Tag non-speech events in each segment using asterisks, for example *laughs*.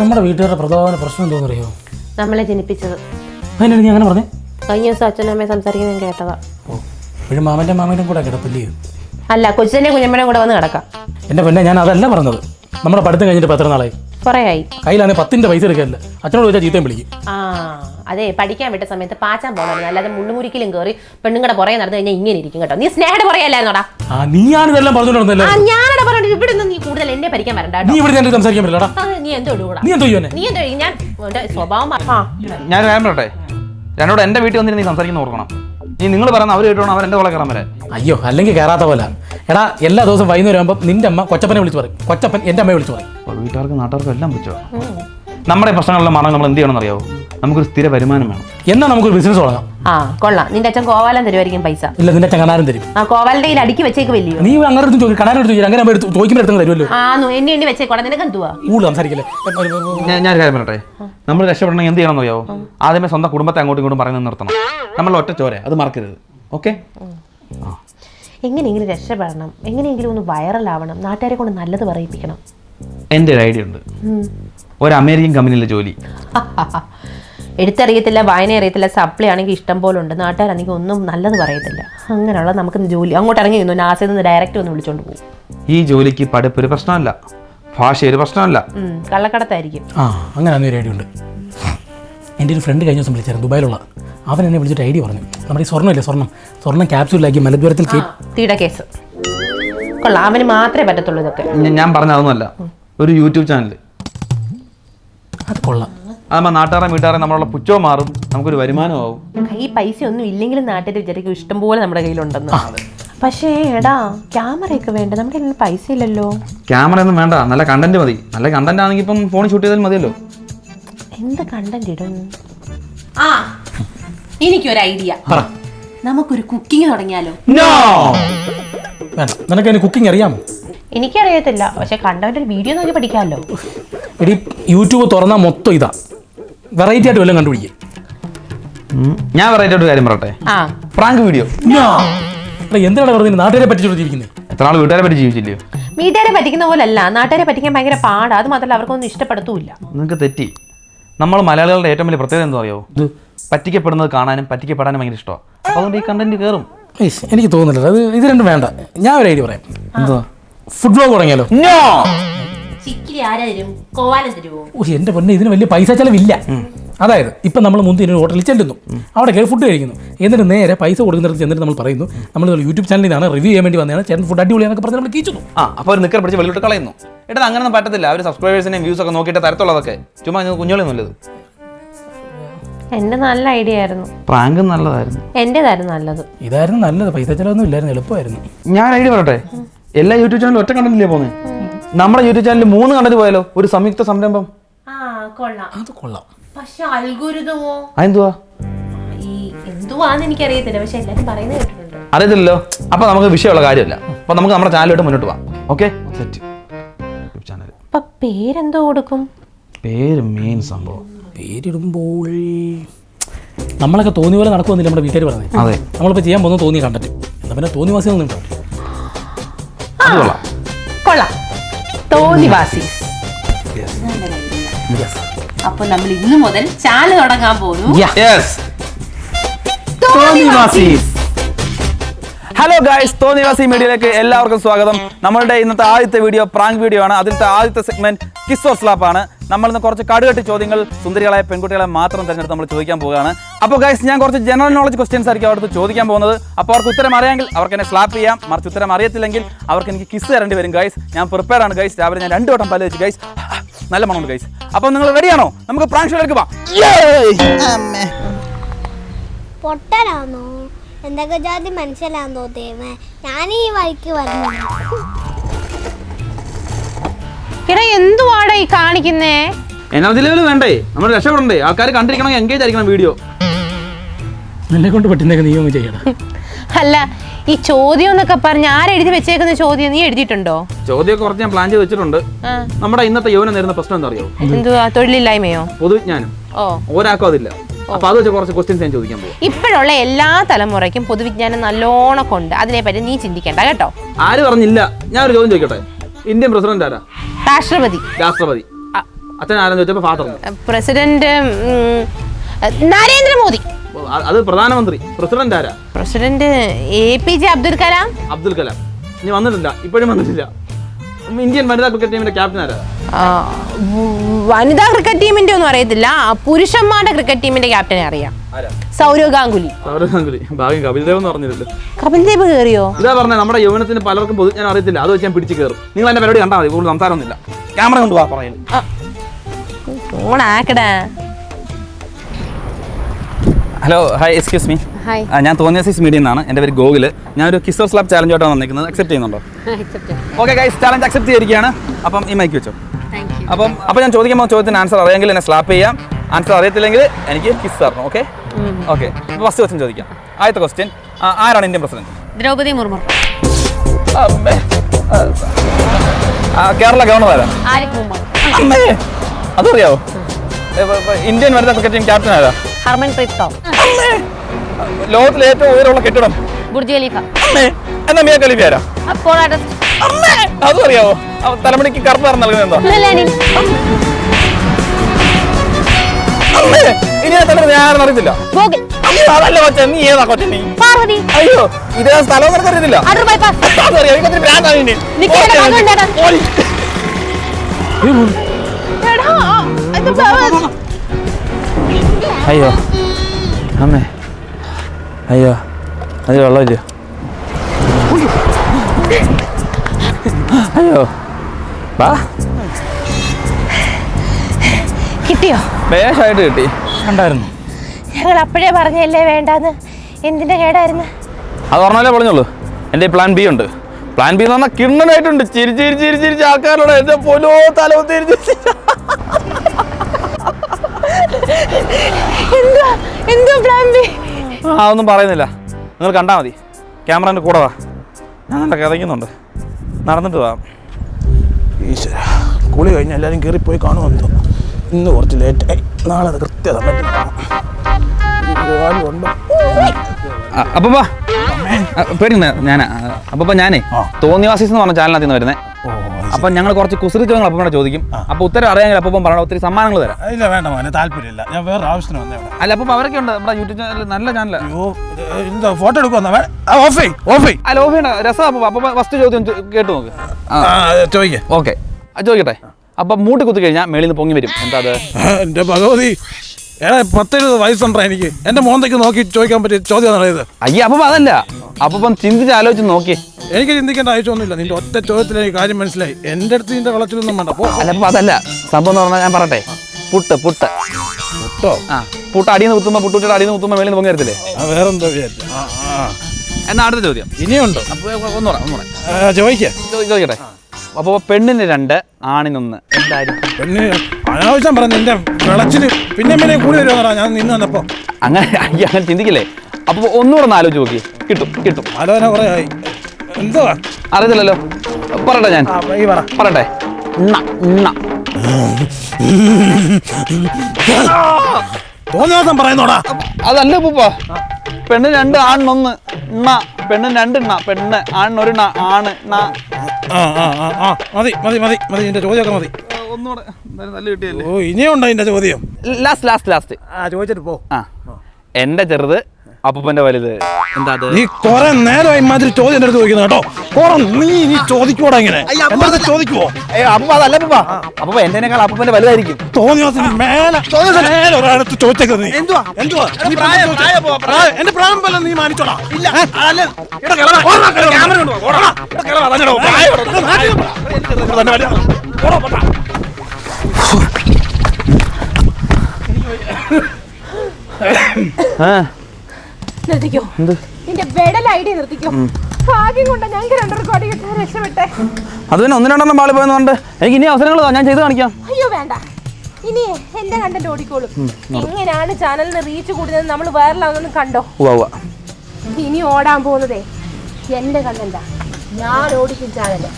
നമ്മുടെ വീട്ടുകാരുടെ പ്രധാന പ്രശ്നം എന്തോന്ന് അറിയോ? നമ്മളെ ജനിപ്പിച്ചത്. അതിനാണ് അങ്ങനെ പറഞ്ഞേ? കഴിഞ്ഞ ദിവസം അച്ഛനും അമ്മയും സംസാരിക്കുന്നത് ഞാൻ കേട്ടതാ. ഓ ഇപ്പോഴും മാമന്റെ മാമന്റെ കൂടെ കിടപ്പില്ലേ? അല്ല കൊച്ചിന്റെ കുഞ്ഞമ്മയുടെ കൂടെ വന്ന് കിടക്കാം. എന്റെ പെണ്ണെ ഞാൻ അതല്ല പറഞ്ഞത്. നമ്മുടെ പഠിത്തം കഴിഞ്ഞിട്ട് പത്ര നാളായി നാളായി? ആയി കയ്യിലാണെങ്കിൽ പത്തിന്റെ പൈസ എടുക്കാനില്ല അച്ഛനോട് ചോദിച്ചാൽ ചീത്തയും വിളിക്കും. ആ. അതെ പഠിക്കാൻ വിട്ട സമയത്ത് പാച്ചാൻ പോകണം അല്ലാതെ മുള്ളുമുരിക്കലും കയറി പെണ്ണുങ്ങളുടെ പുറകെ നടന്നു കഴിഞ്ഞാൽ ഇങ്ങനെ ഇരിക്കും കേട്ടോ. നീ സ്നേഹയുടെ പുറകെയല്ലായിരുന്നോടാ ആ നീയാണ് ഇതെല്ലാം പറഞ്ഞോണ്ടല്ലോ ആ ഞാനടാ പറഞ്ഞിട്ട് ഇവിടെ നിന്ന് നീ കൂടുതൽ എന്നെ പഠിക്കാൻ വരണ്ട നീ ഇവിടെ ഞാൻ സംസാരിക്കാൻ പറ്റില്ലടാ. ആ, നീ എന്തോ ഇടൂടാ നീ എന്തോ നീ എന്തോ ഞാൻ എന്റെ സ്വഭാവം ആ. ഞാൻ കാര്യം പറയട്ടെ? എന്നോട് എന്റെ വീട്ടിൽ വന്നിട്ട് നീ സംസാരിക്കുന്ന ഓർക്കണം. നീ നിങ്ങൾ പറയുന്ന അവർ കേട്ടോ അവർ എന്റെ കൂടെ കയറാൻ വരാൻ അയ്യോ അല്ലെങ്കിൽ കയറാത്ത പോലെ. എടാ എല്ലാ ദിവസവും വൈകുന്നേരം ആകുമ്പോൾ നിന്റെ അമ്മ കൊച്ചപ്പനെ വിളിച്ചു പറയും. കൊച്ചപ്പൻ എന്റെ അമ്മയെ വിളിച്ചു പറയും. വീട്ടുകാർക്കും നാട്ടുകാർക്കും എല്ലാം വിളിച്ചു നമ്മുടെ പ്രശ്നങ്ങളുടെ പ്രശ്നങ്ങളെല്ലാം മാറാൻ നമ്മൾ എന്ത് ചെയ്യണമെന്ന് അറിയാവോ നമുക്കൊരു സ്ഥിര വരുമാനം വേണം. എന്നാ നമുക്കൊരു ബിസിനസ് തുടങ്ങാം. ആ കൊള്ളാം. നിന്റെ അച്ഛൻ കോവാലം തരുമായിരിക്കും പൈസ. ഇല്ല നിന്റെ അച്ഛൻ കണാരം തരും. ആ കോവാലിന്റെ കയ്യിൽ അടുക്കി വെച്ചേക്ക് വലിയ? നീ അങ്ങനെ എടുത്ത് ചോദിക്കും കണാരം എടുത്ത് ചോദിക്കും. അങ്ങനെ എടുത്ത് ചോദിക്കുമ്പോൾ എടുത്ത് തരുമല്ലോ. ആ എന്നെ എണ്ണി വെച്ചേക്കോടെ നിനക്ക് എന്തുവാ? കൂടുതൽ സംസാരിക്കില്ലേ? ഞാൻ ഞാൻ കാര്യം പറയട്ടെ? നമ്മൾ രക്ഷപ്പെടണമെങ്കിൽ എന്ത് ചെയ്യണം അറിയാവോ? ആദ്യമേ സ്വന്തം കുടുംബത്തെ അങ്ങോട്ടും ഇങ്ങോട്ടും പറയുന്നത് നിർത്തണം. നമ്മൾ ഒറ്റ ചോര അത് മറക്കരുത്. ഓക്കെ? എങ്ങനെയെങ്കിലും രക്ഷപ്പെടണം. എങ്ങനെയെങ്കിലും ഒന്ന് വൈറലാവണം. നാട്ടുകാരെ കൊണ്ട് നല്ലത് പറയിപ്പിക്കണം. എന്റെ ഒരു ഐഡിയ ഉണ്ട്. ഒരു അമേരിക്കൻ കമ്പനിയിലെ ജോലി. *laughs* എഴുത്തറിയത്തില്ല വായന അറിയത്തില്ല സപ്ലൈ ആണെങ്കിൽ ഇഷ്ടം പോലെ ഉണ്ട്. നാട്ടുകാരാണെങ്കിൽ ഒന്നും നല്ലത് പറയത്തില്ല. അങ്ങനെയുള്ള നമുക്ക് ജോലി അങ്ങോട്ട് ഇറങ്ങി നിന്നു. നാസിൽ നിന്ന് ഡയറക്റ്റ് ഒന്ന് വിളിച്ചോണ്ട് പോകും. ഈ ജോലിക്ക് പഠിപ്പ് ഒരു പ്രശ്നമല്ല. ഭാഷ ഒരു പ്രശ്നമല്ല. കള്ളക്കടത്തായിരിക്കും. ആ അങ്ങനെ ഒരു ഐഡിയ ഉണ്ട്. എന്റെ ഒരു ഫ്രണ്ട് കഴിഞ്ഞ ദിവസം വിളിച്ചായിരുന്നു ദുബായിലുള്ള. അവൻ എന്നെ വിളിച്ചിട്ട് ഐഡിയ പറഞ്ഞു. നമ്മുടെ ഈ സ്വർണമില്ലേ സ്വർണം? സ്വർണം ക്യാപ്സൂലാക്കി മലദ്വാരത്തിൽ തീട കേസ്. കൊള്ളാം അവന് മാത്രമേ പറ്റത്തുള്ളൂ ഇതൊക്കെ. ഞാൻ പറഞ്ഞ അതൊന്നുമല്ല ഒരു യൂട്യൂബ് ചാനൽ അത് കൊള്ളാം. അതാകുമ്പോൾ നാട്ടുകാരെ വീട്ടുകാരെ നമ്മളുള്ള പുച്ചോ മാറും. നമുക്കൊരു വരുമാനമാവും. കൈ പൈസ ഒന്നും ഇല്ലെങ്കിലും നാട്ടിൽ വിചാരിക്കും ഇഷ്ടംപോലെ നമ്മുടെ കയ്യിലുണ്ടെന്ന്. പക്ഷേ എടാ ക്യാമറയൊക്കെ വേണ്ട? നമ്മുടെ കയ്യിൽ പൈസ ഇല്ലല്ലോ. ക്യാമറ ഒന്നും വേണ്ട. നല്ല കണ്ടന്റ് മതി. നല്ല കണ്ടന്റ് ആണെങ്കിൽ ഇപ്പം ഫോണിൽ ഷൂട്ട് ചെയ്താൽ മതിയല്ലോ. എന്ത് കണ്ടന്റ് ഇടും? ആ എനിക്കൊരു ഐഡിയ പറ. നമുക്കൊരു കുക്കിംഗ് തുടങ്ങിയാലോ? നിനക്ക് അതിന് കുക്കിംഗ് അറിയാമോ? എനിക്കറിയത്തില്ല. പക്ഷെ കണ്ടവന്റെ വീഡിയോ നോക്കി പഠിക്കാമല്ലോ. എടി യൂട്യൂബ് തുറന്നാൽ മൊത്തം ഇതാ. വെറൈറ്റി ആയിട്ട് വല്ലതും കണ്ടുപിടിക്കും. ഞാൻ വെറൈറ്റി ആയിട്ട് കാര്യം പറയട്ടെ? ആ. പ്രാങ്ക് വീഡിയോ എന്തിനാണ് വെറുതെ നാട്ടുകാരെ പറ്റിച്ചോട് ജീവിക്കുന്നത് എത്ര നാൾ വീട്ടുകാരെ പറ്റി ജീവിച്ചില്ലയോ വീട്ടുകാരെ പറ്റിക്കുന്ന പോലെ അല്ല നാട്ടുകാരെ പറ്റിക്കാൻ ഭയങ്കര പാടാ. അത് മാത്രമല്ല അവർക്കൊന്നും ഇഷ്ടപ്പെടുത്തൂല്ല നിങ്ങൾക്ക് തെറ്റി. നമ്മൾ മലയാളികളുടെ ഏറ്റവും വലിയ പ്രത്യേകത എന്താ? അറിയോ പറ്റിക്കപ്പെടുന്നത് കാണാനും പറ്റിക്കപ്പെടാനും ഭയങ്കര ഇഷ്ടമാണ് അപ്പോൾ അതുകൊണ്ട് ഈ കണ്ടന്റ് കയറും ഏയ്, എനിക്ക് തോന്നുന്നില്ല. അത് ഇത് രണ്ടും വേണ്ട. ഞാൻ ഒരു ഐഡിയ പറയാം. എന്തോ ഫുഡ് ബ്ലോഗ് തുടങ്ങിയാലോ? ചിക്കിരി ആരാ തരും കോവാലം തരുമോ ഓ എന്റെ പൊന്നെ ഇതിന് വലിയ പൈസ ചെലവില്ല. അതായത് ഇപ്പം നമ്മൾ മുന്തിരി ഒരു ഹോട്ടലിൽ ചെല്ലുന്നു. അവിടെ കയറി ഫുഡ് കഴിക്കുന്നു. എന്നിട്ട് നേരെ പൈസ കൊടുക്കുന്നിടത്ത് ചെന്നിട്ട് നമ്മൾ പറയുന്നു നമ്മൾ യൂട്യൂബ് ചാനലിൽ നിന്നാണ് റിവ്യൂ ചെയ്യാൻ വേണ്ടി വന്നതാണ് ചേട്ടൻ ഫുഡ് അടിപൊളിയാന്നൊക്കെ പറഞ്ഞ് നമ്മൾ കീച്ചു. ആ അപ്പോൾ ഒരു നിക്കർ പിടിച്ച് വെള്ളിട്ട് കളയുന്നു. ഏട്ടാ അങ്ങനെയൊന്നും പറ്റത്തില്ല. അവർ സബ്സ്ക്രൈബേഴ്സിനെയും വ്യൂസ് ഒക്കെ നോക്കിയിട്ട് തരത്തുള്ളതൊക്കെ. ചുമ്മാ കുഞ്ഞോളി നല്ലത് എന്റെ നല്ല ഐഡിയ ആയിരുന്നു. പ്രാങ്ക് നല്ലതായിരുന്നു. എന്റേതായിരുന്നു നല്ലത്. ഇതായിരുന്നു നല്ലത്. പൈസ ചെലവൊന്നും ഇല്ലായിരുന്നു എളുപ്പമായിരുന്നു. ഞാൻ ഐഡിയ പറയട്ടെ? എല്ലാ യൂട്യൂബ് ചാനലും ഒറ്റ കണ്ടന്റിലേ പോകുന്നത് നമ്മുടെ യൂട്യൂബ് ചാനലിൽ മൂന്ന് കണ്ടന്റ് പോയാലോ? ഒരു സംയുക്ത സംരംഭം. ആ കൊള്ളാം. അത് കൊള്ളാം. പക്ഷെ അൽഗുരുതമോ? അതെന്തുവാ? ഈ എന്തുവാന്ന് എനിക്കറിയത്തില്ല. പക്ഷെ എല്ലാരും പറയുന്നത് കേട്ടിട്ടുണ്ട്. അറിയത്തില്ലല്ലോ? അപ്പൊ നമുക്ക് വിഷയമുള്ള കാര്യമല്ല. അപ്പൊ നമുക്ക് നമ്മുടെ ചാനലായിട്ട് മുന്നോട്ട് പോവാം. ഓക്കെ? സെറ്റ് യൂട്യൂബ് ചാനൽ അപ്പൊ പേരെന്തോ കൊടുക്കും? പേര് മെയിൻ സംഭവം. പേരിടുമ്പോൾ നമ്മളൊക്കെ തോന്നിയ പോലെ നടക്കുമെന്നില്ല നമ്മുടെ വീട്ടുകാർ പറഞ്ഞത് അതെ. നമ്മളിപ്പോൾ ചെയ്യാൻ പോകുന്നത് തോന്നി കണ്ടിട്ട് എന്നാ പിന്നെ തോന്നിവാസിയൊന്നും ഉണ്ടാവും അത് കൊള്ളാം. കൊള്ളാം. തോന്നിവാസി. അപ്പൊ നമ്മൾ ഇന്നു മുതൽ ചാനൽ തുടങ്ങാൻ പോകുന്നു യെസ് ഹലോ ഗായ്സ് തോന്നിവാസി മീഡിയയിലേക്ക് എല്ലാവർക്കും സ്വാഗതം. നമ്മളുടെ ഇന്നത്തെ ആദ്യത്തെ വീഡിയോ പ്രാങ്ക് വീഡിയോ ആണ്. അതിലത്തെ ആദ്യത്തെ സെഗ്മെന്റ് കിസ് ഓർ സ്ലാപ്പ് ആണ്. നമ്മൾ ഇന്ന് കുറച്ച് കടുകട്ടി ചോദ്യങ്ങൾ സുന്ദരികളായ പെൺകുട്ടികളെ മാത്രം തിരഞ്ഞെടുത്ത് നമ്മൾ ചോദിക്കാൻ പോവുകയാണ്. അപ്പോൾ ഗൈസ് ഞാൻ കുറച്ച് ജനറൽ നോളജ് ക്വസ്റ്റ്യൻസ് ആയിരിക്കും അവിടുത്തെ ചോദിക്കാൻ പോകുന്നത്. അപ്പോൾ അവർക്ക് ഉത്തരം അറിയാമെങ്കിൽ അവർക്ക് എന്നെ സ്ലാപ്പ് ചെയ്യാം. മറിച്ച് ഉത്തരം അറിയത്തില്ലെങ്കിൽ അവർക്ക് എനിക്ക് കിസ് തരേണ്ടി വരും ഗൈസ് ഞാൻ പ്രിപ്പയർ ആണ് ഗൈസ് രാവിലെ ഞാൻ രണ്ട് വട്ടം പല വെച്ച് ഗൈസ് നല്ല മണമുണ്ട് ഗൈസ് അപ്പോൾ നിങ്ങൾ റെഡിയാണോ നമുക്ക് പ്രാങ്ക് ഷോയിലേക്ക് പോവാം. പൊട്ടനാണോ എന്തൊക്കെ ജാതി മനുഷ്യനാണെന്നോ ദൈവമേ. ഞാൻ ഈ വഴിക്ക് വരുന്നു എടാ എന്തുവാടാ ഈ കാണിക്കുന്നേ? എനർജി ലെവൽ വേണ്ടേ. നമ്മൾ രക്ഷപ്പെടണ്ടേ. ആൾക്കാർ കണ്ടിരിക്കണമെങ്കിൽ എൻഗേജ് ആയിരിക്കണം വീഡിയോ. നിന്നെ കൊണ്ട് പറ്റുന്നൊക്കെ നീ ഒന്ന് ചെയ്യണം അല്ല ഈ ചോദ്യം എന്നൊക്കെ പറഞ്ഞ് ആരെഴുതി വെച്ചേക്കുന്ന ചോദ്യം നീ എഴുതിയിട്ടുണ്ടോ? ചോദ്യമൊക്കെ കുറച്ച് ഞാൻ പ്ലാൻ ചെയ്ത് വെച്ചിട്ടുണ്ട്. നമ്മുടെ ഇന്നത്തെ യൗവനം നേരുന്ന പ്രശ്നം എന്താ അറിയോ എന്തുവാ തൊഴിലില്ലായ്മയോ? പൊതുവിജ്ഞാനം. ഓ. ഒരാൾക്കും അതില്ല. അപ്പൊ അത് വെച്ച് കുറച്ച് ക്വസ്റ്റ്യൻസ് ഞാൻ ചോദിക്കാൻ പോകും ഇപ്പോഴുള്ള എല്ലാ തലമുറയ്ക്കും പൊതുവിജ്ഞാനം നല്ലോണം കൊണ്ട് അതിനെപ്പറ്റി നീ ചിന്തിക്കേണ്ട കേട്ടോ? ആര് പറഞ്ഞില്ല? ഞാൻ ഒരു ചോദ്യം ചോദിക്കട്ടെ? ഇന്ത്യൻ പ്രസിഡന്റ് ആരാ? രാഷ്ട്രപതി. രാഷ്ട്രപതി. അച്ഛൻ ആരെന്ന് ചോദിച്ചപ്പോ ഫാദർ. പ്രസിഡന്റ് നരേന്ദ്ര നരേന്ദ്രമോദി. അത് പ്രധാനമന്ത്രി. പ്രസിഡന്റ് ആരാ? President A P J Abdul Kalam. Abdul Kalam. ഇനി വന്നിട്ടില്ല. ഇപ്പോഴും വന്നിട്ടില്ല. ഇന്ത്യൻ വനിതാ ക്രിക്കറ്റ് ടീമിന്റെ ക്യാപ്റ്റൻ ആരാ? വനിതാ ക്രിക്കറ്റ് ടീമിന്റെ ഒന്നും അറിയത്തില്ല. പുരുഷന്മാരുടെ ക്രിക്കറ്റ് ടീമിന്റെ ക്യാപ്റ്റനെ അറിയാം. സൗരവ് ഗാംഗുലി. സൗരവ് ഗാംഗുലി. ഭാഗ്യം കപിൽ ദേവ് എന്ന് പറഞ്ഞില്ലല്ലോ കപിൽ ദേവ് കയറിയോ ഇതാ പറഞ്ഞത് നമ്മുടെ യൗവനത്തിന് പലർക്കും പൊതു ഞാൻ അറിയത്തില്ല. അത് വെച്ച് ഞാൻ പിടിച്ച് കയറും നിങ്ങൾ എന്റെ പരിപാടി കണ്ടാൽ മതി കൂടുതൽ സംസാരമൊന്നുമില്ല. ക്യാമറ കൊണ്ടുപോകാ പറയുന്നു ഓണാക്കടാ hello hi excuse me hi ഞാൻ തോന്നിയ സിക്സ് മീഡിയ എന്നാണ് എന്റെ പേര് ഗോകുൽ ഞാനൊരു കിസോ സ്ലാബ് ചാലഞ്ച് ആയിട്ടാണ് വന്നിരിക്കുന്നത്. അക്സെപ്റ്റ് ചെയ്യുന്നുണ്ടോ? ഓക്കെ ഗൈസ് ചാലഞ്ച് അക്സെപ്റ്റ് ചെയ്തിരിക്കുകയാണ്. അപ്പം ഈ മൈക്ക് വെച്ചോ? അപ്പം അപ്പം ഞാൻ ചോദിക്കുമ്പോൾ ചോദ്യത്തിന് ആൻസർ അറിയാമെങ്കിൽ എന്നെ സ്ലാപ്പ് ചെയ്യാം. ആൻസർ അറിയത്തില്ലെങ്കിൽ എനിക്ക് കിസ് തരണം ഓക്കെ ഓക്കെ അപ്പോൾ ഫസ്റ്റ് ക്വസ്റ്റ്യൻ ചോദിക്കാം. ആദ്യത്തെ ക്വസ്റ്റ്യൻ ആരാണ് Indian president? Draupadi Murmu. Kerala governor ആരാ? അമ്മേ. അതറിയാവോ? ഇന്ത്യൻ വനിതാ ക്രിക്കറ്റ് ടീം ക്യാപ്റ്റൻ ആരാ? ഹർമൻ ഹർമൻപ്രീത് കൗർ ലോകത്തിലെ ഏറ്റവും ഉയരമുള്ള കെട്ടിടം? Burj Khalifa. അമ്മേ. എന്നാ മിയ ഖലീഫ ആരാ? അപ്പോൾ അമ്മേ. അതും അറിയാവോ തലമുടിക്ക് കറുപ്പ് നിറം നൽകുന്നത് എന്താ അമ്മേ ഇനി ആ തലമുടി ഞാൻ അറിയത്തില്ല. അയ്യോ അതല്ല കൊച്ചെ നീ ഏതാ കൊച്ചെ നീ? പാർവതി. അയ്യോ ഇതേ സ്ഥലം നിനക്ക് അറിയത്തില്ല? അടൂർ ബൈപ്പാസ്. അതറിയാം ഇനി. എടാ, ഇത് അയ്യോ അമ്മേ. അയ്യോ അത് വെള്ളമില്ല അയ്യോ. വാ. കിട്ടിയോ? വേഷമായിട്ട് കിട്ടി. കണ്ടായിരുന്നു. ഞങ്ങൾ അപ്പോഴേ പറഞ്ഞല്ലേ വേണ്ടാന്ന്? എന്തിന്റെ കേടായിരുന്നു? അത് പറഞ്ഞാലേ പറഞ്ഞോളൂ എന്റെ പ്ലാൻ ബി ഉണ്ട്. പ്ലാൻ ബി എന്ന് പറഞ്ഞാൽ കിണ്ണനായിട്ടുണ്ട്. ചിരി ചിരി ചിരി ചിരിച്ച് ആൾക്കാരോട് എന്റെ പൊലോ തലോ തിരിച്ച് എന്താ എന്തോ പ്ലാൻ ബി ആ ഒന്നും പറയുന്നില്ല. നിങ്ങൾ കണ്ടാൽ മതി. ക്യാമറേന്റെ കൂടെ വാ. ഞാൻ നല്ല കിതയ്ക്കുന്നുണ്ട് നടന്നിട്ട് വാ. ഈശ്വര കുളി കഴിഞ്ഞ് എല്ലാവരും കയറിപ്പോയി കാണുമെന്ന് ഇന്ന് കുറച്ച് ലേറ്റായി നാളെ അത് കൃത്യത അപ്പൊ പേടിക്കുന്ന ഞാൻ അപ്പൊ ഞാനേ. തോന്നിവാസീസ് എന്ന് പറഞ്ഞ ചാനലിനകത്ത് നിന്ന് വരുന്നത് അപ്പൊ ഞങ്ങൾ കുറച്ച് കുസൃതി ചോദ്യങ്ങൾ അപ്പം ചോദിക്കും. അപ്പൊ ഉത്തരം അറിയാമെങ്കിൽ അപ്പം പറയണം ഒത്തിരി സമ്മാനങ്ങൾ തരാം. ഇല്ല വേണ്ട മോനെ താല്പര്യമില്ല. ഞാൻ വേറെ ആവശ്യത്തിന് വന്നേ അല്ല അപ്പം അവരൊക്കെ ഉണ്ട് നമ്മുടെ യൂട്യൂബ് ചാനൽ നല്ല ചാനൽ എന്താ ഫോട്ടോ എടുക്കുവന്ന ഓഫ് ഓഫ് രസം അപ്പം അപ്പം ഫസ്റ്റ് ചോദ്യം കേട്ടു നോക്ക്. ചോദിക്കേ. ഓക്കെ ചോദിക്കട്ടെ. അപ്പം മൂട്ടി കുത്തി കഴിഞ്ഞാൽ മേളിൽ നിന്ന് പൊങ്ങി വരും. എന്താ അത്? എന്റെ ഭഗവതി. എടാ പത്തെഴുപത് വയസ്സുണ്ടോ എനിക്ക്. എന്റെ മോന്തയ്ക്ക് നോക്കി ചോദിക്കാൻ പറ്റിയ ചോദ്യമാണ് ഇത്. അയ്യ അപ്പം അതല്ല. അപ്പം ചിന്തിച്ച് ആലോചിച്ച് നോക്കി. എനിക്ക് ചിന്തിക്കേണ്ട ആവശ്യമൊന്നുമില്ല. നിന്റെ ഒറ്റ ചോദ്യത്തിൽ എനിക്ക് കാര്യം മനസ്സിലായി. എന്റെ അടുത്ത് നിന്റെ വളച്ചിലൊന്നും വേണ്ട. പോ. അല്ല അപ്പം അതല്ല. സംഭവം എന്ന് പറഞ്ഞാൽ ഞാൻ പറയട്ടെ. പുട്ട് പുട്ട്. കേട്ടോ ആ പുട്ട് അടിയിൽ നിന്ന് കുത്തുമ്പോൾ പുട്ടുട്ടിയുടെ അടിയിൽ നിന്ന് കുത്തുമ്പോൾ മേളിൽ നിന്ന് പൊങ്ങി വരത്തില്ലേ? ആ വേറെന്തോ വിചാരിച്ചു. ആ ആ. എന്നാ അടുത്ത ചോദ്യം. ഇനിയുണ്ടോ? അപ്പോൾ ആ, ചോദിക്കേ. ചോദിക്കട്ടെ. അപ്പോൾ പെണ്ണിന് രണ്ട് ആണിനൊന്ന് എന്തായിരിക്കും? പെണ്ണ് അനാവശ്യം പറഞ്ഞു നിന്റെ വിളച്ചിന് പിന്നെ പിന്നെ കൂടി ഞാൻ നിന്ന് വന്നപ്പോ. അങ്ങനെ അയ്യ അങ്ങനെ ചിന്തിക്കില്ലേ? അപ്പോൾ ഒന്നുകൂടെ ഒന്ന് ആലോചിച്ച് നോക്കി. കിട്ടും കിട്ടും. ആലോചന കുറെ ആയി. എന്തുവാ? അറിയത്തില്ലല്ലോ. പറയട്ടെ ഞാൻ. ആ ഈ പറ. പറയട്ടെ. ണ, ണ. തോന്നിയ ദിവസം പറയുന്നോടാ. അതല്ല പൂപ്പ. പെണ്ണ് രണ്ട് ആണിനൊന്ന് പെണ്ണ് രണ്ട് ണ പെണ്ണ് ആണിനൊരു ഒരു ആണ് മതി മതി മതി മതി എന്റെ ചോദ്യമൊക്കെ മതി. ഒന്നുകൂടെ നല്ല കിട്ടിയല്ലേ? ഓ ഇനിയുണ്ടോ നിന്റെ ചോദ്യം. ലാസ്റ്റ് ലാസ്റ്റ് ലാസ്റ്റ് ആ ചോദിച്ചിട്ട് പോ. ആ. എന്റെ ചെറുത് അപ്പൂപ്പന്റെ വലുത്. എന്താ അത്? നീ കൊറേ നേരം ഇമാതിരി ചോദ്യം എന്റെ അടുത്ത് ചോദിക്കുന്നത് കേട്ടോ. കൊറേ നീ നീ ചോദിക്കൂടാ ഇങ്ങനെ. അടുത്ത് ചോദിക്കുവോ? ഏ അപ്പൂപ്പ അതല്ല അപ്പൊ അപ്പൂപ്പ അപ്പൂപ്പന്റെ വലുതായിരിക്കും. തോന്നിയ ദിവസം മേലെ മേലെ ഒരാളടുത്ത് ചോദിച്ചേക്കുന്നത് നീ. എന്തുവാ? എന്തുവാ? നീ പ്രായം, ചോദിച്ചേ. പ്രായം പോവാ, പ്രായം. പ്രായം. എന്റെ പ്രായം പോലെ നീ മാനിച്ചോടാ. ഇല്ല. ആ. നിർത്തിക്കോ. നിന്റെ വെടൽ ഐഡിയ നിർത്തിക്കോ. ഭാഗ്യം കൊണ്ട് ഞങ്ങൾക്ക് രണ്ടര കോടി കിട്ടാൻ രക്ഷപ്പെട്ടെ. അത് പിന്നെ ഒന്ന് രണ്ടെണ്ണം പാളി പോയെന്ന് പറഞ്ഞിട്ട് എനിക്ക് ഇനി അവസരങ്ങൾ ഞാൻ ചെയ്ത് കാണിക്കാം. അയ്യോ വേണ്ട. ഇനി എന്റെ കണ്ടന്റ് ഓടിക്കോളും. എങ്ങനെയാണ് ചാനലിന് റീച്ച് കൂടുന്നത്? നമ്മൾ വൈറലാവുന്നത് കണ്ടോ? ഇനി ഓടാൻ പോകുന്നതേ എന്റെ കണ്ടന്റാ ഞാൻ ഓടിക്കും ചാനൽ ഹലോ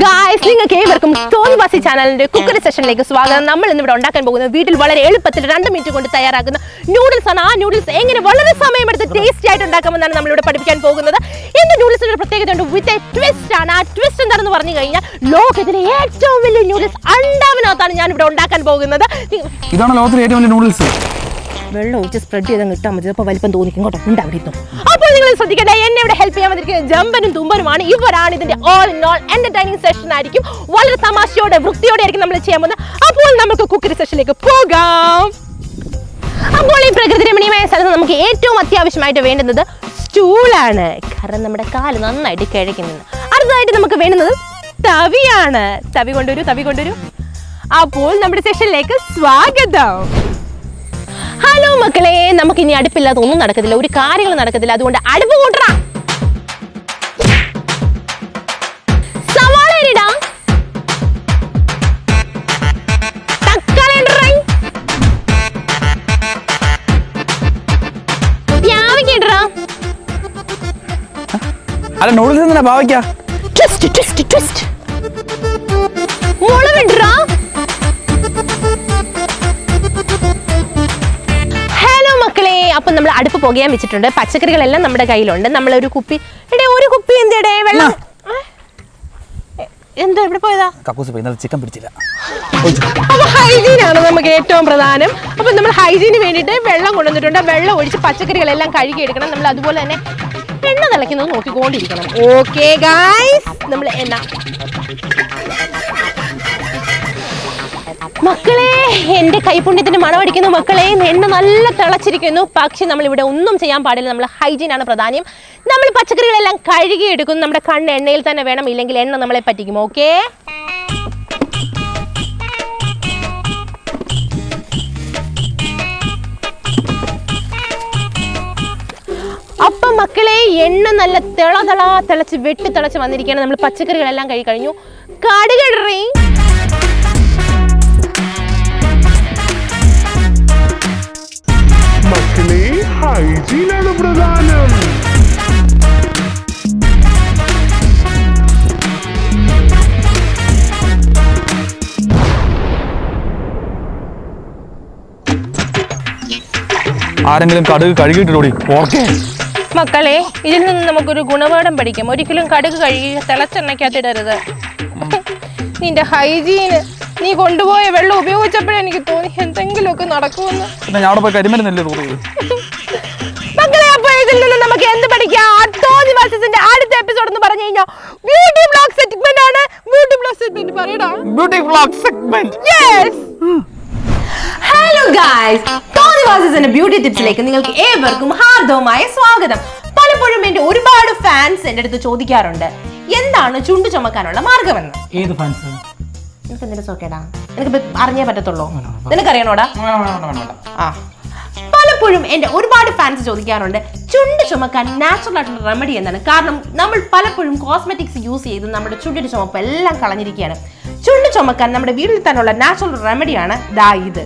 ഗായ്സ് നിങ്ങൾക്ക് ഏവർക്കും തോന്നി ബാസി ചാനലിന്റെ കുക്കറി സെഷനിലേക്ക് സ്വാഗതം. നമ്മൾ ഇന്ന് ഇവിടെ ഉണ്ടാക്കാൻ പോകുന്നത് വീട്ടിൽ വളരെ എളുപ്പത്തിൽ രണ്ട് മിനിറ്റ് കൊണ്ട് തയ്യാറാക്കുന്ന നൂഡിൽസ് ആണ്. ആ നൂഡിൽസ് എങ്ങനെ വളരെ സമയമെടുത്ത് ടേസ്റ്റി ആയിട്ട് ഉണ്ടാക്കാമെന്നാണ് നമ്മളിവിടെ പഠിപ്പിക്കാൻ പോകുന്നത്. ഇന്ന് നൂഡിൽസിന് ഒരു പ്രത്യേകത ഉണ്ട്. വിത്ത് എ ട്വിസ്റ്റ് ആണ്. ആ ട്വിസ്റ്റ് എന്താണെന്ന് പറഞ്ഞു കഴിഞ്ഞാൽ ലോകത്തിലെ ഏറ്റവും വലിയ നൂഡിൽസ് അണ്ടാവിനകത്താണ് ഞാൻ ഇവിടെ ഉണ്ടാക്കാൻ പോകുന്നത്. ഇതാണ് ലോകത്തിലെ ഏറ്റവും വലിയ നൂഡിൽസ് വെള്ളം ഒഴിച്ച് സ്പ്രെഡ് ചെയ്താൽ കിട്ടാൻ മതി. അപ്പോൾ വലിപ്പം തോന്നിക്കും കേട്ടോ. ഉണ്ട് അവിടെ ഇരുന്നു? അപ്പോൾ നിങ്ങൾ ശ്രദ്ധിക്കട്ടെ എന്നെ ഇവിടെ ഹെൽപ്പ് ചെയ്യാൻ വന്നിരിക്കുന്നത് ജമ്പനും തുമ്പനുമാണ്. ഇവരാണ് ഇതിന്റെ all in all entertaining session ആയിരിക്കും. വളരെ തമാശയോടെ വൃത്തിയോടെ ആയിരിക്കും നമ്മൾ ചെയ്യാൻ പോകുന്നത്. അപ്പോൾ നമുക്ക് കുക്കറി സെഷനിലേക്ക് പോകാം. അപ്പോൾ ഈ പ്രകൃതി രമണീയമായ സ്ഥലത്ത് നമുക്ക് ഏറ്റവും അത്യാവശ്യമായിട്ട് വേണ്ടുന്നത് സ്റ്റൂളാണ്. കാരണം നമ്മുടെ കാൽ നന്നായിട്ട് കിഴക്കുന്നത് അടുത്തതായിട്ട് നമുക്ക് വേണ്ടുന്നത് തവിയാണ്. തവി കൊണ്ടുവരൂ തവി കൊണ്ടുവരൂ. അപ്പോൾ നമ്മുടെ സെഷനിലേക്ക് സ്വാഗതം. ഹലോ മക്കളെ നമുക്ക് ഇനി അടുപ്പില്ലാതെ ഒന്നും നടക്കത്തില്ല ഒരു കാര്യങ്ങൾ നടക്കത്തില്ല അതുകൊണ്ട് അടുപ്പ് കൂട്ടറ സവാള അരിടാം. തക്കാളി ഇടറേ. പ്യാവയ്ക്ക ഇടറാ. അല്ല നൂഡിൽസ് എന്തിനാ ഭാവിക്ക ട്വിസ്റ്റ് ട്വിസ്റ്റ് ട്വിസ്റ്റ് അപ്പൊ നമ്മൾ അടുപ്പ് പുകയാൻ വെച്ചിട്ടുണ്ട്. പച്ചക്കറികളെല്ലാം നമ്മുടെ കയ്യിലുണ്ട്. നമ്മൾ ഒരു കുപ്പി എടേ ഒരു കുപ്പി എന്തേടേ? വെള്ളം എന്തോ എവിടെ പോയതാ? കക്കൂസ് പോയി. ഇന്നലെ ചിക്കൻ പിടിച്ചില്ല. അപ്പൊ ഹൈജീൻ ആണ് നമുക്ക് ഏറ്റവും പ്രധാനം. അപ്പൊ നമ്മൾ ഹൈജീന് വേണ്ടിട്ട് വെള്ളം കൊണ്ടുവന്നിട്ടുണ്ട്. വെള്ളം ഒഴിച്ച് പച്ചക്കറികളെല്ലാം കഴുകി എടുക്കണം നമ്മൾ അതുപോലെ തന്നെ എണ്ണ തിളയ്ക്കുന്നത് നോക്കിക്കൊണ്ടിരിക്കണം. ഓക്കെ ഗായ്സ് നമ്മൾ എണ്ണ മക്കളെ എന്റെ കൈപുണ്യത്തിന്റെ മണമടിക്കുന്നു മക്കളെ. എണ്ണ നല്ല തിളച്ചിരിക്കുന്നു. പക്ഷെ നമ്മൾ ഇവിടെ ഒന്നും ചെയ്യാൻ പാടില്ല. നമ്മൾ ഹൈജീൻ ആണ് പ്രധാനം. നമ്മൾ പച്ചക്കറികളെല്ലാം കഴുകി എടുക്കുന്നു നമ്മുടെ കണ്ണ് എണ്ണയിൽ തന്നെ വേണം. ഇല്ലെങ്കിൽ എണ്ണ നമ്മളെ പറ്റിക്കും. ഓക്കേ? അപ്പൊ മക്കളെ എണ്ണ നല്ല തിള തിള തിളച്ച് വെട്ടി തിളച്ച് വന്നിരിക്കുകയാണ്. നമ്മൾ പച്ചക്കറികളെല്ലാം കഴി കഴിഞ്ഞു. കടുകടറി ഹൈജീനാണ് പ്രധാനം. ആരെങ്കിലും കടുക് കഴുകിയിട്ടോടി ഓർക്കേ മക്കളെ ഇതിൽ നിന്ന് നമുക്കൊരു ഗുണപാഠം പഠിക്കാം. ഒരിക്കലും കടുക് കഴുകി തിളച്ചെണ്ണയ്ക്കകത്തിടരുത്. നിന്റെ ഹൈജീന് നീ കൊണ്ടുപോയ വെള്ളം ഉപയോഗിച്ചപ്പോഴെനിക്ക് തോന്നി എന്തെങ്കിലുമൊക്കെ നടക്കുമെന്ന്. ഞാൻ അവിടെ പോയി കരിമരുന്നല്ലേ തോന്നിയത് ബ്യൂട്ടി ബ്ലോഗ് സെഗ്മെന്റ് ആണ്. ബ്യൂട്ടി ബ്ലോഗ് സെഗ്മെന്റ് പറയടാ. Beauty blog segment yes hello guys ടോണിവാസസിന്റെ beauty ടിപ്സിലേക്ക് നിങ്ങൾക്ക് ഏവർക്കും ഹാർദവമായ സ്വാഗതം. പലപ്പോഴും എന്റെ ഒരുപാട് ഫാൻസ് എന്റെ അടുത്ത് ചോദിക്കാറുണ്ട്. എന്താണ് ചുണ്ടു ചുമക്കാനുള്ള മാർഗമെന്ന്? ഏത് ഫാൻസ് നിനക്ക് എന്തിനാ സോക്കേടാ? നിനക്ക് അറിഞ്ഞേ പറ്റത്തുള്ളൂ. നിനക്കറിയണോടാ? ആ. പലപ്പോഴും എന്റെ ഒരുപാട് ഫാൻസ് ചോദിക്കാറുണ്ട് ചുണ്ട് ചുമക്കാൻ നാച്ചുറൽ ആയിട്ടുള്ള റെമഡി എന്നാണ്. കാരണം നമ്മൾ പലപ്പോഴും കോസ്മെറ്റിക്സ് യൂസ് ചെയ്ത് നമ്മുടെ ചുണ്ടിന് ചുമപ്പ് എല്ലാം കളഞ്ഞിരിക്കുകയാണ്. ചുണ്ട് ചുമക്കാൻ നമ്മുടെ വീട്ടിൽ തന്നെയുള്ള നാച്ചുറൽ റെമഡിയാണ് ദാ ഇത്.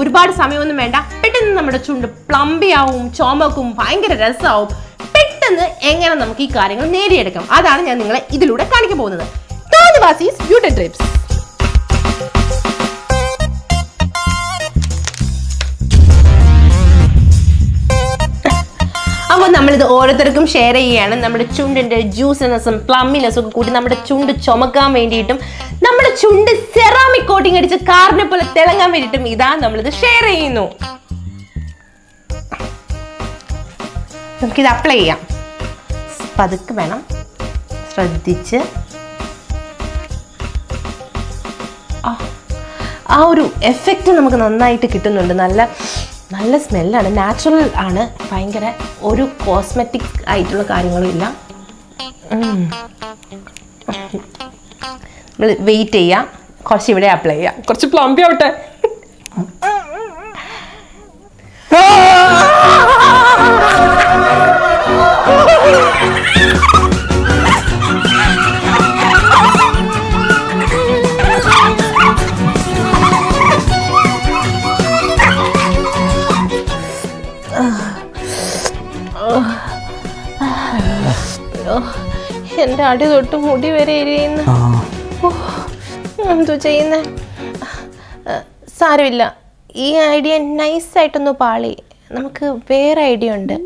ഒരുപാട് സമയമൊന്നും വേണ്ട. പെട്ടെന്ന് നമ്മുടെ ചുണ്ട് പ്ലംബിയാവും ചുമക്കും ഭയങ്കര രസമാവും പെട്ടെന്ന് എങ്ങനെ നമുക്ക് ഈ കാര്യങ്ങൾ നേടിയെടുക്കാം? അതാണ് ഞാൻ നിങ്ങളെ ഇതിലൂടെ കാണിക്കാൻ പോകുന്നത്. ബ്യൂട്ടി ട്രിപ്സ് അപ്പോൾ നമ്മളിത് ഓരോരുത്തർക്കും ഷെയർ ചെയ്യുകയാണ്. നമ്മുടെ ചുണ്ടിന്റെ ജ്യൂസിനെസ്സും പ്ലമ്മിനെസ്സും ഒക്കെ കൂട്ടി നമ്മുടെ ചുണ്ട് ചുമക്കാൻ വേണ്ടിയിട്ടും നമ്മുടെ ചുണ്ട് സെറാമിക് കോട്ടിങ് അടിച്ച് കാറിനെ പോലെ തിളങ്ങാൻ വേണ്ടിയിട്ടും ഇതാ നമ്മളിത് ഷെയർ ചെയ്യുന്നു. നമുക്കിത് അപ്ലൈ ചെയ്യാം. പതുക്കെ വേണം. ശ്രദ്ധിച്ച്. ആ ഒരു എഫക്റ്റ് നമുക്ക് നന്നായിട്ട് കിട്ടുന്നുണ്ട്. നല്ല നല്ല സ്മെല്ലാണ്. നാച്ചുറൽ ആണ്. ഭയങ്കര ഒരു കോസ്മെറ്റിക് ആയിട്ടുള്ള കാര്യങ്ങളും ഇല്ല. നമ്മൾ വെയിറ്റ് ചെയ്യാം. കുറച്ച് ഇവിടെ അപ്ലൈ ചെയ്യാം. കുറച്ച് പ്ലംബി ആവട്ടെ. എന്റെ അടി തൊട്ട് മുടി വരെ എരിയുന്നു. എന്തോ ചെയ്യുന്നേ? സാരമില്ല. ഈ ഐഡിയ നൈസായിട്ടൊന്ന് പാളി. നമുക്ക് വേറെ ഐഡിയ ഉണ്ട്.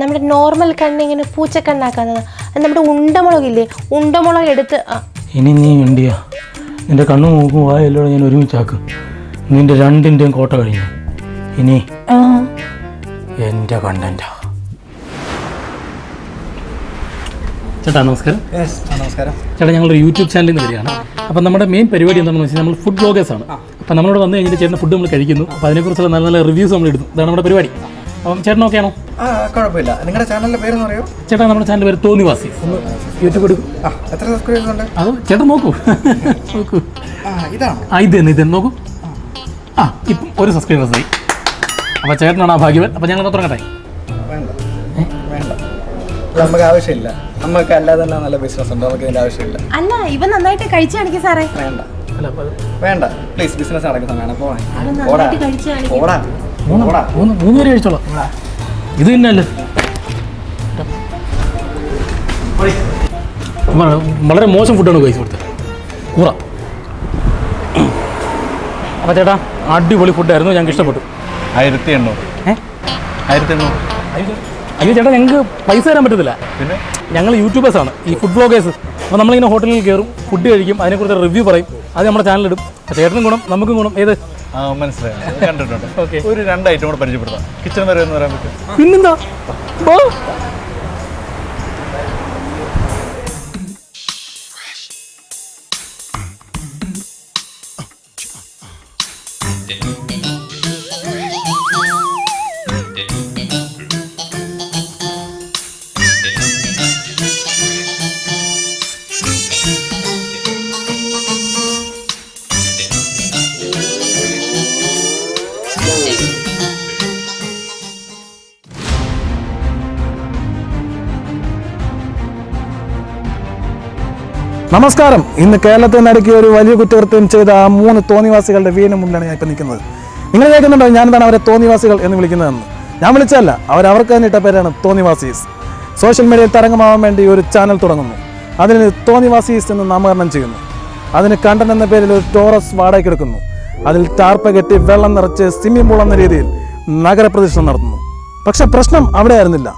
നമ്മുടെ നോർമൽ കണ്ണിങ്ങനെ പൂച്ചക്കണ്ണാക്കുന്നത് നമ്മുടെ ഉണ്ടമുളകില്ലേ? ഉണ്ടമുളക് എടുത്ത് ഇനി നീ ഉണ്ടിയ നിന്റെ കണ്ണു മൂക്കും വായല്ലോ ഞാൻ ഒരുമിച്ചാക്കും. നിന്റെ രണ്ടിന്റെയും കോട്ട കഴിഞ്ഞു. ഇനി എന്റെ കണ്ടന്റാ ചേട്ടാ നമസ്കാരം. നമസ്കാരം. ചേട്ടാ ഞങ്ങളൊരു യൂട്യൂബ് ചാനലിൽ നിന്ന് വരികയാണ്. അപ്പം നമ്മുടെ മെയിൻ പരിപാടി എന്താണെന്ന് വെച്ചാൽ നമ്മൾ ഫുഡ് ബ്ലോഗേഴ്സ് ആണ്. അപ്പം നമ്മളോട് വന്ന് കഴിഞ്ഞിട്ട് ചേട്ടൻ ഫുഡ് നമ്മൾ കഴിക്കുന്നു. അപ്പോൾ അതിനെക്കുറിച്ചുള്ള നല്ല നല്ല റിവ്യൂസ് നമ്മൾ ഇടുന്നു. ഇതാണ് നമ്മുടെ പരിപാടി. അപ്പം ചേട്ടൻ ഓക്കെ ആണോ? കുഴപ്പമില്ല. നിങ്ങളുടെ ചാനലിന്റെ പേര് പറയോ ചേട്ടാ നമ്മുടെ ചാനൽ പേര് തോന്നിവാസി. യൂട്യൂബ് എടുക്കും. എത്ര സബ്സ്ക്രൈബേഴ്സ് ഉണ്ട്? അത് ചേട്ടൻ നോക്കൂ. നോക്കൂ. ആ ഇതാണ്? ആ ഇത് തന്നെ ഇത് തന്നെ നോക്കൂ. ആ ഇപ്പം ഒരു സബ്സ്ക്രൈബേഴ്സ് ആയി. അപ്പോൾ ചേട്ടനാണ് ആ ഭാഗ്യവൻ. അപ്പോൾ ഞങ്ങൾ തുടങ്ങട്ടെ. വേണ്ട. വേണ്ട. നമുക്ക് ആവശ്യമില്ല. നമുക്ക് അല്ലാതെ തന്നെ നല്ല ബിസിനസ് ഉണ്ട്. നമുക്ക് ഇതിന്റെ ആവശ്യമില്ല. അല്ല ഇവ നന്നായിട്ട് കഴിച്ചു കാണിക്കും സാറേ. വേണ്ട. വേണ്ട. പ്ലീസ് ബിസിനസ് നടക്കുന്ന വേണം പോവാൻ പോടാ നന്നായിട്ട് കഴിച്ചു മൂന്ന് മൂന്ന് മൂന്ന് പേര് കഴിച്ചോളാം. ഇത് തന്നെയല്ലേ? വളരെ മോശം ഫുഡാണ് കഴിച്ചു കൊടുത്തത് കൂറ. അപ്പോൾ ചേട്ടാ അടിപൊളി ഫുഡായിരുന്നു ഞങ്ങൾക്ക് ഇഷ്ടപ്പെട്ടു. ആയിരത്തി എണ്ണൂറ്. ഏ? ആയിരത്തി എണ്ണൂറ്. അയ്യോ ചേട്ടാ ഞങ്ങൾക്ക് പൈസ തരാൻ പറ്റത്തില്ല. പിന്നെ? ഞങ്ങൾ യൂട്യൂബേഴ്സ് ആണ്. ഈ ഫുഡ് ബ്ലോഗേഴ്സ് അപ്പോൾ നമ്മളിങ്ങനെ ഹോട്ടലിൽ കയറും ഫുഡ് കഴിക്കും അതിനെക്കുറിച്ച് റിവ്യൂ പറയും. അത് നമ്മുടെ ചാനലിടും ഇടും. ചേട്ടനും ഗുണം നമുക്കും ഗുണം. ഏത്? മനസ്സിലായി. കണ്ടിട്ടുണ്ട്. ഓക്കെ ഒരു രണ്ട് ഐറ്റം കൂടെ പരിചയപ്പെടുത്താം. കിച്ചൺ വരെ എന്ന് പറയാൻ പറ്റും. പിന്നെന്താ? നമസ്കാരം. ഇന്ന് കേരളത്തിൽ നടക്കിയ ഒരു വലിയ കുറ്റകൃത്യം ചെയ്ത ആ മൂന്ന് തോന്നിവാസികളുടെ വീടിന് മുന്നിലാണ് ഞാൻ ഇപ്പം നിൽക്കുന്നത്. നിങ്ങൾ കേൾക്കുന്നുണ്ടോ? ഞാൻ എന്താണ് അവരെ തോന്നിവാസികൾ എന്ന് വിളിക്കുന്നതെന്ന്? ഞാൻ വിളിച്ചതല്ല അവർ അവർക്ക് തന്നെ ഇട്ട പേരാണ് തോന്നിവാസീസ്. സോഷ്യൽ മീഡിയയിൽ തരംഗമാവാൻ വേണ്ടി ഒരു ചാനൽ തുടങ്ങുന്നു. അതിന് തോന്നിവാസീസ് എന്ന് നാമകരണം ചെയ്യുന്നു. അതിന് കണ്ടൻ എന്ന പേരിൽ ഒരു ടോറസ് വാടകയ്ക്ക് എടുക്കുന്നു. അതിൽ ടാർപ്പ കെട്ടി വെള്ളം നിറച്ച് സ്വിമ്മിംഗ് പൂൾ എന്ന രീതിയിൽ നഗരപ്രദർശനം നടത്തുന്നു. പക്ഷെ പ്രശ്നം അവിടെ ആയിരുന്നില്ല.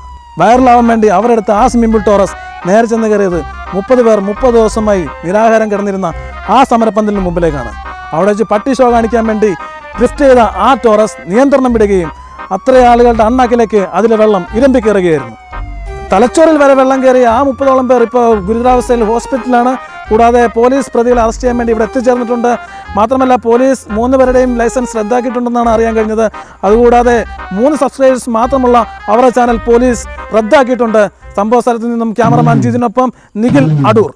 വൈറലാവാൻ വേണ്ടി അവരെടുത്ത ആ സ്വിമ്മിംഗ് പൂൾ ടോറസ് നേരെ ചെന്ന് കയറിയത് മുപ്പത് പേർ മുപ്പത് ദിവസമായി നിരാഹാരം കിടന്നിരുന്ന ആ സമരപ്പന്തലിന് മുമ്പിലേക്കാണ്. അവിടെ വെച്ച് പട്ടി ഷോ കാണിക്കാൻ വേണ്ടി ലിഫ്റ്റ് ചെയ്ത ആ ടോറസ് നിയന്ത്രണം വിടുകയും അത്ര ആളുകളുടെ അണ്ണാക്കിലേക്ക് അതിലെ വെള്ളം ഇരമ്പി കയറുകയായിരുന്നു. തലച്ചോറിൽ വരെ വെള്ളം കയറിയ ആ മുപ്പതോളം പേർ ഇപ്പോൾ ഗുരുതരാവസ്ഥയിൽ ഹോസ്പിറ്റലിലാണ്. കൂടാതെ പോലീസ് പ്രതികളെ അറസ്റ്റ് ചെയ്യാൻ വേണ്ടി ഇവിടെ എത്തിച്ചേർന്നിട്ടുണ്ട്. മാത്രമല്ല പോലീസ് മൂന്ന് പേരുടെയും ലൈസൻസ് റദ്ദാക്കിയിട്ടുണ്ടെന്നാണ് അറിയാൻ കഴിഞ്ഞത്. അതുകൂടാതെ മൂന്ന് സബ്സ്ക്രൈബേഴ്സ് മാത്രമുള്ള അവരുടെ ചാനൽ പോലീസ് റദ്ദാക്കിയിട്ടുണ്ട്. സംഭവ സ്ഥലത്ത് നിന്നും ക്യാമറമാൻ ജീതിനൊപ്പം നിഖിൽ അടൂർ.